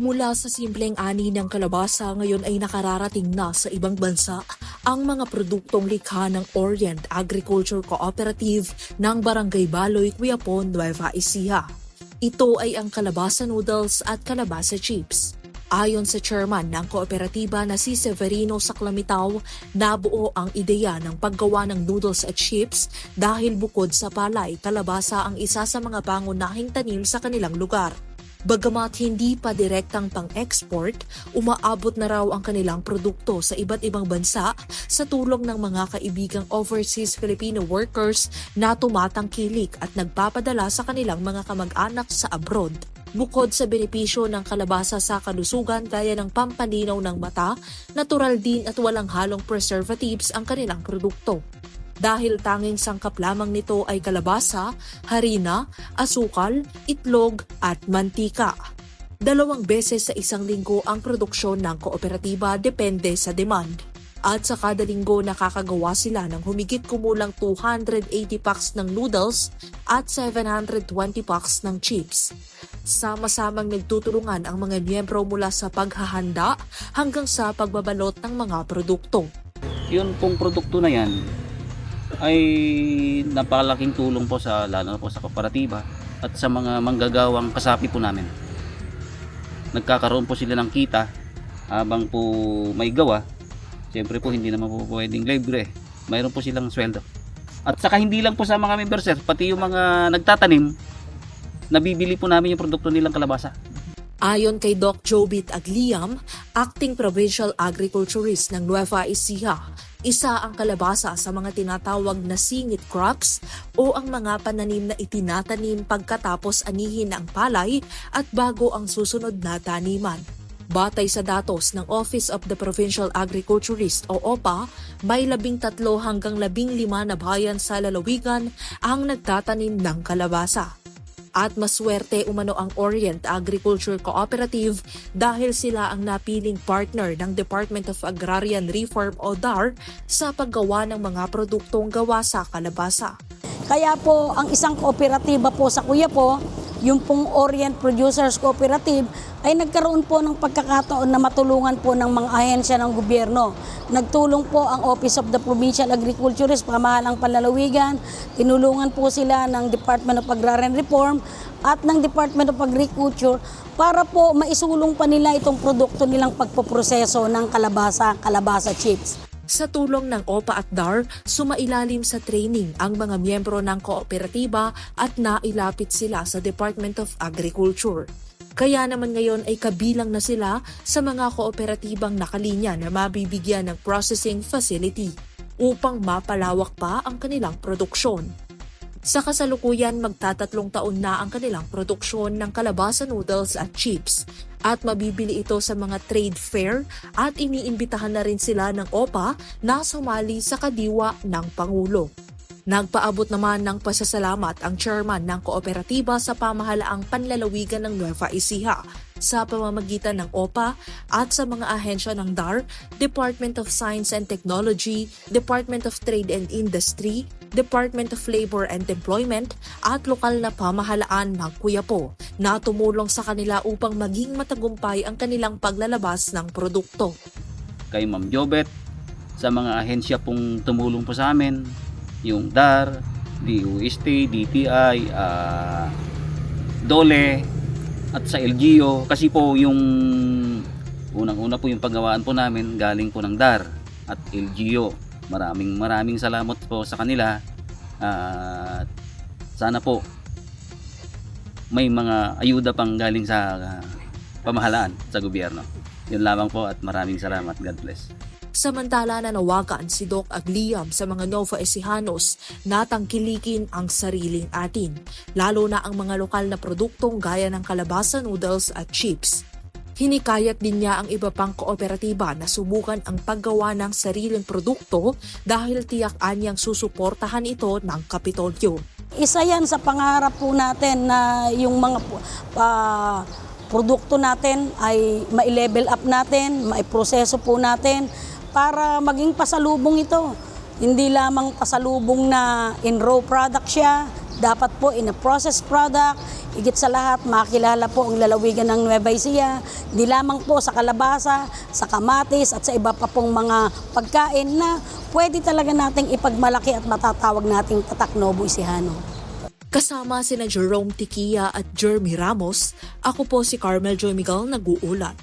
Mula sa simpleng ani ng kalabasa ngayon ay nakararating na sa ibang bansa ang mga produktong likha ng Orient Agriculture Cooperative ng Barangay Baloy, Cuyapo, Nueva Ecija. Ito ay ang kalabasa noodles at kalabasa chips. Ayon sa chairman ng kooperatiba na si Severino Saclamitaw, nabuo ang ideya ng paggawa ng noodles at chips dahil bukod sa palay, kalabasa ang isa sa mga pangunahing tanim sa kanilang lugar. Bagamat hindi pa direktang pang-export, umaabot na raw ang kanilang produkto sa iba't ibang bansa sa tulong ng mga kaibigang overseas Filipino workers na tumatangkilik at nagpapadala sa kanilang mga kamag-anak sa abroad. Bukod sa benepisyo ng kalabasa sa kalusugan gaya ng pampalinaw ng mata, natural din at walang halong preservatives ang kanilang produkto. Dahil tanging sangkap lamang nito ay kalabasa, harina, asukal, itlog at mantika. Dalawang beses sa isang linggo ang produksyon ng kooperatiba depende sa demand. At sa kada linggo nakakagawa sila ng humigit kumulang 280 packs ng noodles at 720 packs ng chips. Sama-samang nagtutulungan ang mga miyembro mula sa paghahanda hanggang sa pagbabalot ng mga produkto. Yun pong produkto na yan ay napakalaking tulong po sa lalo po sa kooperatiba at sa mga manggagawang kasapi po namin. Nagkakaroon po sila ng kita habang po may gawa. Siyempre po hindi naman po pwedeng libre. Mayroon po silang sweldo. At saka hindi lang po sa mga members sir, pati yung mga nagtatanim, nabibili po namin yung produkto nilang kalabasa. Ayon kay Doc Jobit Agliam, acting provincial agriculturist ng Nueva Ecija, isa ang kalabasa sa mga tinatawag na singit crops o ang mga pananim na itinatanim pagkatapos anihin ang palay at bago ang susunod na taniman. Batay sa datos ng Office of the Provincial Agriculturist o OPA, may labing tatlo hanggang labing lima na bayan sa lalawigan ang nagtatanim ng kalabasa. At maswerte umano ang Orient Agriculture Cooperative dahil sila ang napiling partner ng Department of Agrarian Reform o DAR sa paggawa ng mga produktong gawa sa kalabasa. Kaya po, ang isang kooperatiba po sa Kuya po, yung pong Orient Producers Cooperative, ay nagkaroon po ng pagkakataon na matulungan po ng mga ahensya ng gobyerno. Nagtulong po ang Office of the Provincial Agriculturist, pamahalang panlalawigan, tinulungan po sila ng Department of Agrarian Reform at ng Department of Agriculture para po maisulong pa nila itong produkto nilang pagpoproseso ng kalabasa, kalabasa chips. Sa tulong ng OPA at DAR, sumailalim sa training ang mga miyembro ng kooperatiba at nailapit sila sa Department of Agriculture. Kaya naman ngayon ay kabilang na sila sa mga kooperatibang nakalinya na mabibigyan ng processing facility upang mapalawak pa ang kanilang produksyon. Sa kasalukuyan, magtatatlong taon na ang kanilang produksyon ng kalabasa noodles at chips at mabibili ito sa mga trade fair at iniimbitahan na rin sila ng OPA na sumali sa kadiwa ng Pangulo. Nagpaabot naman ng pasasalamat ang chairman ng kooperatiba sa pamahalaang panlalawigan ng Nueva Ecija sa pamamagitan ng OPA at sa mga ahensya ng DAR, Department of Science and Technology, Department of Trade and Industry, Department of Labor and Employment at lokal na pamahalaan ng Kuyapo na tumulong sa kanila upang maging matagumpay ang kanilang paglalabas ng produkto. Kay Ma'am Jobet, sa mga ahensya pong tumulong po sa amin, yung DAR, DUST, DTI, ah, DOLE, at sa LGO kasi po yung unang-una po yung paggawaan po namin galing po ng DAR at LGO. Maraming maraming salamat po sa kanila. At sana po may mga ayuda pang galing sa ah, pamahalaan sa gobyerno. Yun lamang po at maraming salamat. God bless. Samantala nanawagan si Doc Agliam sa mga Nova Ecijanos na tangkilikin ang sariling atin, lalo na ang mga lokal na produktong gaya ng kalabasa noodles at chips. Hinikayat din niya ang iba pang kooperatiba na subukan ang paggawa ng sariling produkto dahil tiyak anyang susuportahan ito ng Kapitolyo. Isa yan sa pangarap po natin na yung mga ah, produkto natin ay ma-level up natin, maiproseso po natin para maging pasalubong ito. Hindi lamang pasalubong na in raw product siya, dapat po in a processed product, higit sa lahat, makilala po ang lalawigan ng Nueva Ecija, di lamang po sa kalabasa, sa kamatis at sa iba pa pong mga pagkain na pwede talaga nating ipagmalaki at matatawag nating tatak Novo Ecijano. Kasama sina Jerome Tikia at Jeremy Ramos, ako po si Carmel Joy Miguel nag-uulat.